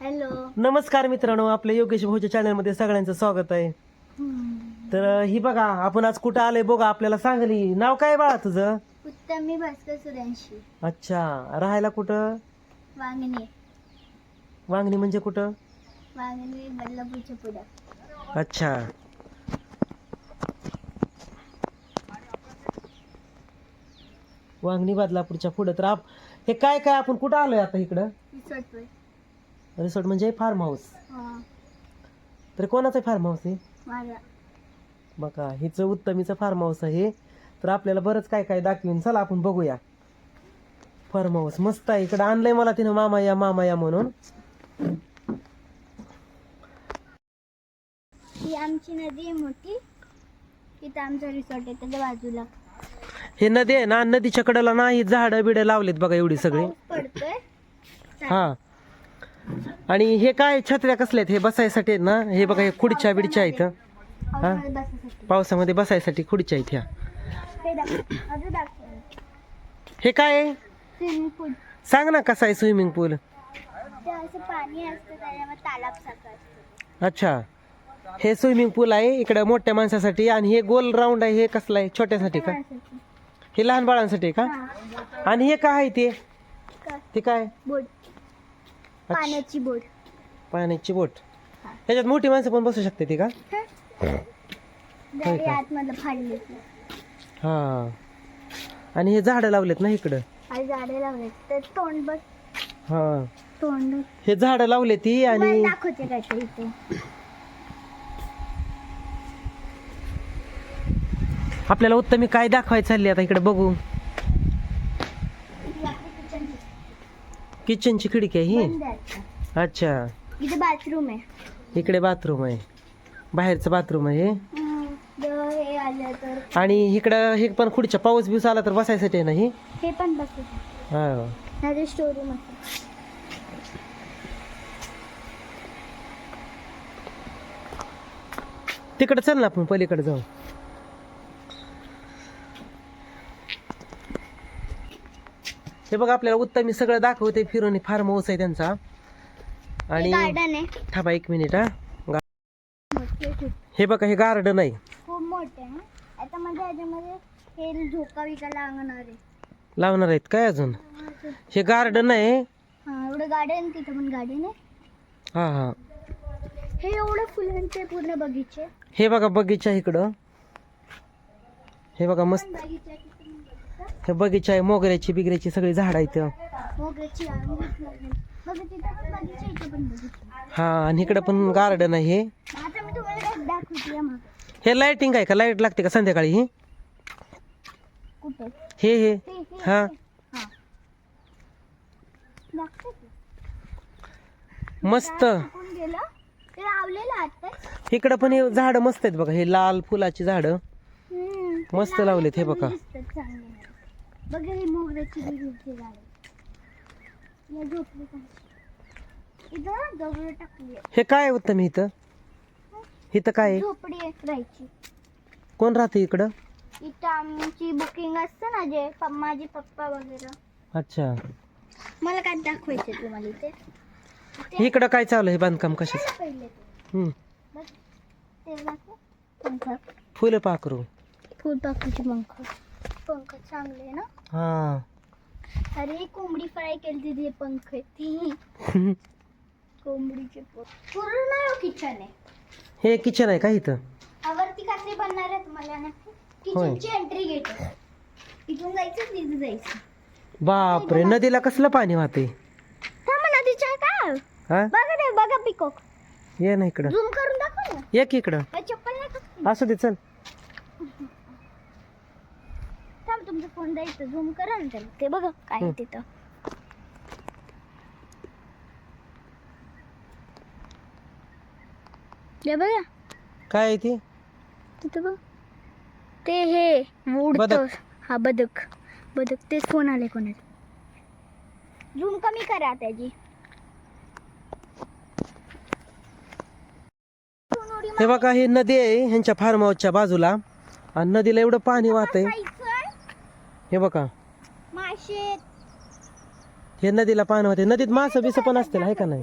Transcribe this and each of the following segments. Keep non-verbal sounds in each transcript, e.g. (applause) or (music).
Hello. नमस्कार मित्रांनो आपल्या योगेश भाऊच्या चॅनलमध्ये सगळ्यांचं स्वागत आहे. तर ही बघा आपण आज कुठं आलोय बघा आपल्याला सांगली. नाव काय बाळा तुझं? उत्तमी भास्कर सुरांशी अच्छा राहायला कुठं? वांगणे. वांगणी म्हणजे कुठं? वांगणे बदलापूरच्या पुढं. अच्छा. वांगणी बदलापूरच्या पुढं. तर आप हे काय काय आपण कुठं आलोय आता इकडं? रिसॉर्ट म्हणजे फार्म हाऊस तर कोणाचं फार्म हाऊस आहे बघा हिचं उत्तमीचं फार्म हाऊस आहे. तर आपल्याला बरंच काय काय दाखवीन. चला आपण बघूया. फार्म हाऊस मस्त आहे. इकडं आणलंय मला तिनं मामा या मामा या म्हणून. ही आमची नदी आहे मोठी. तिथं आमचा रिसॉर्ट आहे त्याच्या बाजूला. हे नदी आहे ना? नदीच्या कडेला ना ही झाडं बिडं लावलेत बघा एवढी सगळी. पडतोय. हा. आणि हे काय छत्र्या कसल्या आहेत? हे बसायसाठी आहेत ना? हे बघा हे खुर्च्या बिडच्या आहेत पावसामध्ये बसायसाठी खुर्च्या आहेत ह्या. हे काय आहे? सांग ना कसा आहे स्विमिंग पूल? ते असं पाणी असतं त्याच्यामध्ये तालाब सारखं असतं. अच्छा. हे स्विमिंग पूल आहे इकडं मोठ्या माणसासाठी आणि हे गोल राऊंड आहे हे कसलं आहे? छोट्यासाठी का. हे लहान बाळांसाठी आहे का. आणि हे काय आहे ते काय? बोट. पाण्याची बोट. पाण्याची बोट. ह्याच्यात मोठी माणसं पण बसू शकते ती का? गाडी आतमधलं फाडली हा. आणि हे झाडं लावलेत ना इकडं? आणि झाडे लावले तर तोंड बघ. हा. तोंड हे झाडं लावले ती आणि तुम्हाला दाखवते काय ते इथे? आपल्याला उत्तमी काय दाखवायचं चालली आता इकडे बघू ही आपली kitchen ची किचनची खिडकी आहे ही. अच्छा. इथे बाथरूम आहे. इकडे बाथरूम आहे. बाहेरचं बाथरूम आहे हे. हे आलं तर. आणि इकडं हे पण खुर्च्या पाऊस बिऊस आला तर बसायसाठी आहे ना ही? हे पण बसू हा. नाही स्टोर रूम असतं तिकडं चल ना आपण पलीकडे जाऊ. हे बघ आपल्याला उत्तमी सगळं दाखवते. फिरून फार्म हाऊस आहे त्यांचा. आणि थांबा एक मिनिट हा. हे बघा हे गार्डन आहे. खूप मोठे आहे. आता मध्ये ह्याच्यामध्ये हे झोका विकायला लागणार आहे. लावणार आहेत काय अजून? हे गार्डन आहे. हा एवढं गार्डन तिथं पण गार्डन आहे. हा हा. हे एवढं फुलांचे पूर्ण बगीचे. हे बघा बगीचा इकडं. हे बघा मस्त. हे बगीचा आहे मोगऱ्याची बिगऱ्याची सगळी झाड आहेत. हा आणि इकडं पण गार्डन आहे हे. हे लाइटिंग आहे का? लाइट लागते का संध्याकाळी ही? हे हे. हे? मस्त. इकडं पण हे झाड मस्त आहेत बघा हे लाल फुलाची झाडं. मस्त लावले लावलेत हे बघा. ही मोगऱ्याची झाड या इथं दगड टाकली. हे काय उत्तम इथं? इथं काय आहे? झोपडी आहे राहायची. कोण राहते इकडं? इथं आमची बुकिंग असतं ना जे प- माझे पप्पा वगैरे. अच्छा. मला काय दाखवायचं तुम्हाला इथे? इकडं काय चालू आहे? बांधकाम कशाच? पहिले ते हम्म. बघ ते दाखव पंख फुलं पाखरू. फुलपाखरूचे पंख. पंख चांगले आहे ना? हा. अरे कोंबडी फ्राय केली तिथे पंख आहे ती. (laughs) कोंबडीचे पंख पूर्ण किचन आहे. हे किचन आहे का इथं? वरती कसे बनणार आहे तुम्हाला ना? होय. किचनची एंट्री गेट इथून जायचं तिथे जायचं. बापरे नदीला कसलं पाणी वाहते थांबा ना तिच्या काय हा? बघा ते बघा पिकॉक ये ना इकडं. झूम करून दाखव ना. ये की इकडं. माझी चप्पल नाही का? असू दे चल. तुमचा फोन द्यायचं. झूम करा ना त्याला. ते बघा काय आहे. तिथं. ते बघा. काय आहे ती? तिथं बघ. ते हे उडतं बदक. हा बदक. बदक. तेच फोन आले कोणाला. झूम कमी करा त्याची हे बघा हे नदी आहे ह्यांच्या फार्म हाऊसच्या बाजूला. आणि नदीला एवढं पाणी वाहतंय. जायचं हे बघा. माशे हे नदीला पाणी वाहते नदीत मासं बिसं पण असतील आहे का नाही?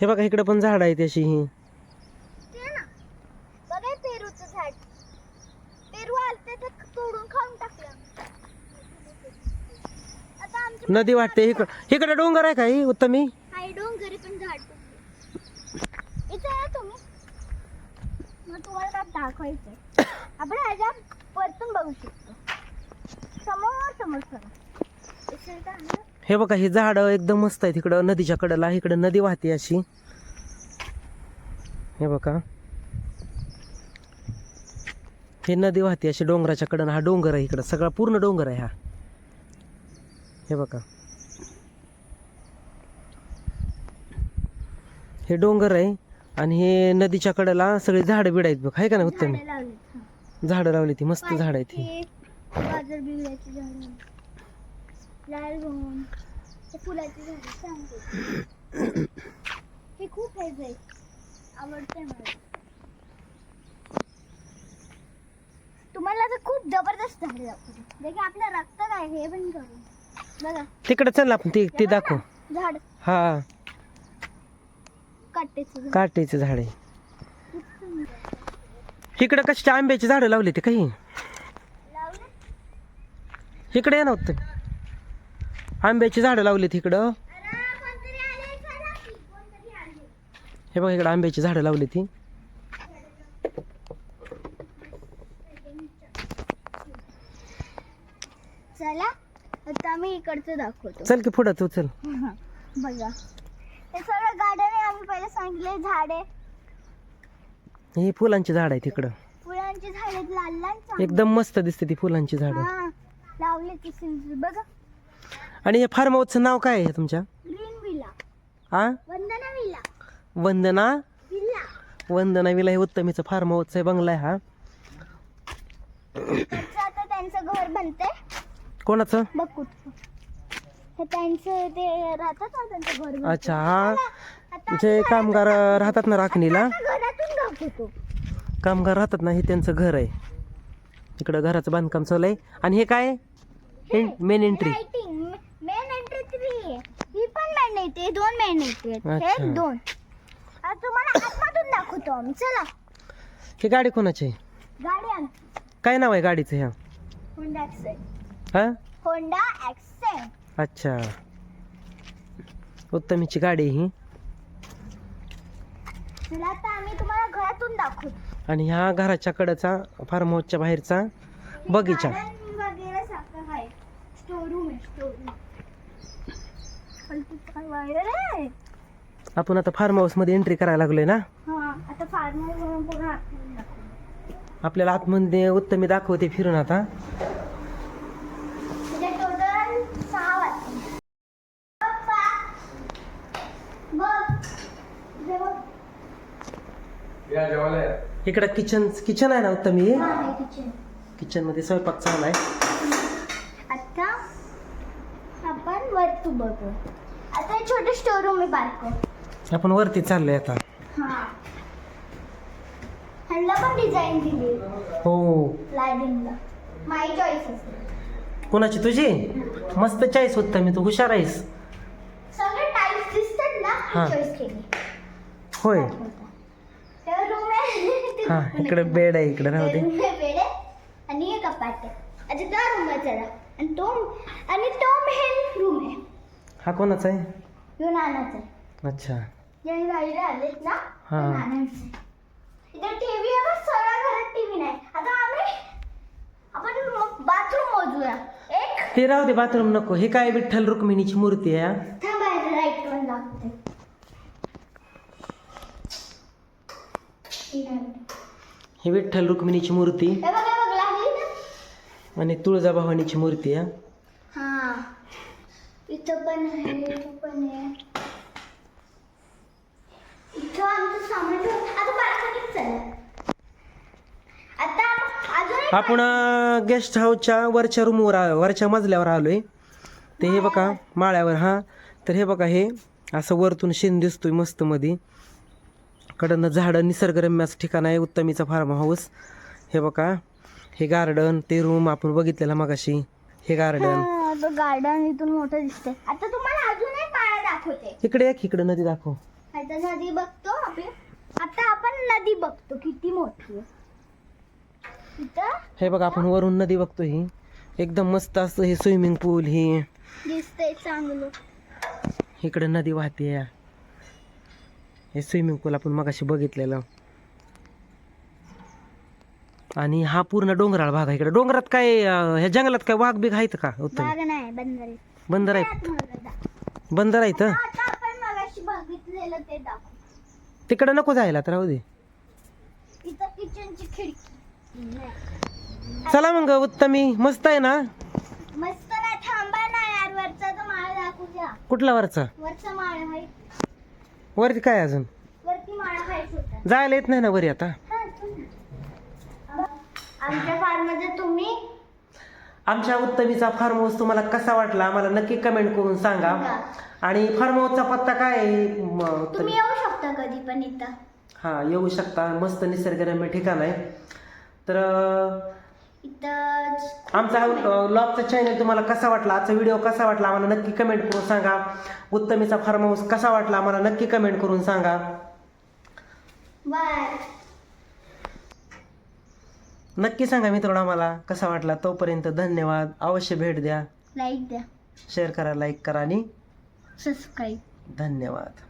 हे बघा इकडे पण झाड आहे त्याशी ही नदी वाटते. इकडं इकडे डोंगर आहे काही उत्तमी? डोंगरी पण झाड तुम्ही. तुम्हाला दाखवायचं आपण वरतून बघू शकतो. समोर समोर आहे? हे बघा हे झाड एकदम मस्त आहे तिकडं नदीच्या कडेला इकडं नदी वाहते अशी. हे बघा. हे नदी वाहते अशी डोंगराच्या कडनं. हा डोंगर आहे इकडं. सगळा पूर्ण डोंगर आहे हा. हे बघा. हे डोंगर आहे आणि हे नदीच्या कडेला सगळे झाडं बिड आहेत बघ. आहे का ना उत्तम? झाडं लावली ती मस्त झाड ही. हे गाजर बिगड्याची झाडं लाल गहून फुलाची झाडं सांगते. हे खूप हेच आहे आवडते मला. तुम्हाला तर खूप जबरदस्त झाडे दाखवते जे की आपलं रक्त काय हे पण करू बघा. तिकडं चल आपण ते ते दाखव. झाड. हा. काटेचं काटेचं झाड आहे. इकडं कशी आंब्याची झाडं लावली ते काही? इकडे ये नव्हतं आंब्याची झाडं लावलीत इकडं. हे बघा इकडं आंब्याची झाडं लावली ती चला आता आम्ही इकडचं दाखवतो. चल की पुढं तू चल. (laughs) बघा. हे सगळं गार्डन आहे आम्ही पहिले सांगितले झाडे. ही फुलांची झाड आहे तिकडं. फुलांची झाडे लाल लाल चांगली. एकदम मस्त दिसते ती फुलांची झाडं. हा लावले ती सिंदूर बघा. आणि हे फार्म हाऊसचं नाव काय आहे तुमच्या? Green villa. आ? Vandana villa. Vandana? Villa. Vandana villa हे उत्तमीचं फार्म हाऊस आहे बंगला आहे हा. त्याचं आता त्यांचं घर बनतंय. कोणाचं? हे त्यांचं ते राहतात ना त्यांचं घर बनतंय. अच्छा हा. जे कामगार राहतात ना राखणीला? कामगार राहतात ना हे त्यांचं घर आहे. इकडं घराचं बांधकाम चालू आहे. आणि हे काय? Main entry lighting main entry three आहे. ही पण मेन एंट्री दोन मेन एंट्री आहेत. अच्छा. हे दोन. आता तुम्हाला आतमधून दाखवतो आम्ही. चला. ही गाडी कोणाची आहे? गाडी आमची काय नाव आहे गाडीचं ह्या? होंडा हा? होंडा अच्छा. उत्तमीची गाडी आहे ही. चला आता आम्ही तुम्हाला घरातून दाखवतो आणि ह्या घराच्या कडेचा फार्म हाऊसच्या बाहेरचा बगीचा. गार्डन वगैरे सारखं आहे. स्टोर रूम आहे स्टोर रूम वायर आहे? आपण आता फार्म हाऊसमध्ये एंट्री करायला लागलोय ना? हा आता आपल्याला आतमध्ये उत्तमी दाखवते फिरून आता म्हणजे टोटल सहा वाजता पप्पा बघ इथे बघ इकडं किचन किचन आहे ना उत्तमी हा? किचन किचनमध्ये स्वयंपाक चालू आहे. आता आपण वरतू बघू. आता हे छोटे स्टोर रूम आहे बारको. आपण वरती चाललोय आता. हा. पण डिझाईन दिली. हो. लायडिंगला माय चॉईस असेल कोणाची? तुझी? मस्त चॉईस उत्तमी तू हुशार आहेस. सगळे टाईप्स दिसतात ना हा. चॉईस केली. होय. हा इकडे बेड आहे इकडे राहू दे. बेड आहे आणि हे कपाट आहे. अच्छा त्या रूम आहे आणि तो आणि तो मेन रूम आहे. हा कोणाचा आहे? यो नानाचा आहे. अच्छा. जे गाडीला आलेत ना हा. ते नानांचं आहे. इथे टीव्ही आहे बघ, सगळ्या घरात टीव्ही नाही. आता आम्ही आपण बाथरूम मोजूया. एक हे राहू दे बाथरूम नको. हे काय विठ्ठल रुक्मिणीची मूर्ती आहे हा. लाइट लागते हे विठ्ठल रुक्मिणीची मूर्ती. बघ हे बघ लागली ना. आणि तुळजाभवानीची मूर्ती आहे हा. इथं पण आहे इथं पण आहे. इथं आमचं सामान ठेव आता बाल्कनीत चला आता अजून एक आपण गेस्ट हाऊसच्या वरच्या रूमवर आ- वरच्या मजल्यावर आलोय. ते हे बघा माळ्यावर. हा. तर हे बघा हे असं वरतून शेण दिसतोय मस्त मध्ये कडनं झाडं निसर्गरम्य असं ठिकाण आहे उत्तमीचा फार्म हाऊस हे बघा हे गार्डन ते रूम आपण बघितलेला मगाशी. हे गार्डन गार्डन इथून मोठं दिसतंय. आता तुम्हाला अजून एक दाखव दाखवते. इकडे एक इकडे नदी दाखव. आता नदी बघतो आपली. आता आपण नदी बघतो किती मोठी आहे. इथं? हे बघा आपण वरून नदी बघतो ही. एकदम मस्त असं हे स्विमिंग पूल ही. दिसतंय चांगलं. इकडे नदी वाहते हे स्विमिंग पूल आपण मगाशी बघितलेलं. आणि हा पूर्ण डोंगराळ भाग आहे इकडे. डोंगरात काय ह्या जंगलात काय वाघ बिघ आहेत का? उत्तम? बंदर आहेत. बंदर आहेत? तिकडे नको जायला तर राहू दे. चला मग उत्तमी. मस्त आहे ना? मस्त ना थांबा ना यार वरचा तर माळ दाखवू द्या. कुठला वरचा? वरचा माळ आहे. वरती काय अजून? वरती माळ खायचं होता. जायला येत नाही ना वरी आता? हा, ना. आमच्या फार्ममध्ये तुम्ही? आमच्या उत्तमीचा फार्म हाऊस तुम्हाला कसा वाटला? आम्हाला नक्की कमेंट करून सांगा. आणि फार्म हाऊसचा पत्ता काय आहे? म, तर- तुम्ही येऊ शकता कधी पण इथं. हा येऊ शकता. मस्त निसर्गरम्य ठिकाण आहे. तर अं, आमचा लॉगचा चॅनल तुम्हाला कसा वाटला? आजचा व्हिडिओ कसा वाटला? आम्हाला नक्की कमेंट करून सांगा. उत्तमीचा फार्म हाऊस कसा वाटला? आम्हाला नक्की कमेंट करून सांगा. बाय नक्की सांगा मित्रांनो आम्हाला कसा वाटला. तोपर्यंत धन्यवाद. अवश्य भेट द्या. लाईक द्या. शेअर करा लाईक करा आणि सबस्क्राईब धन्यवाद.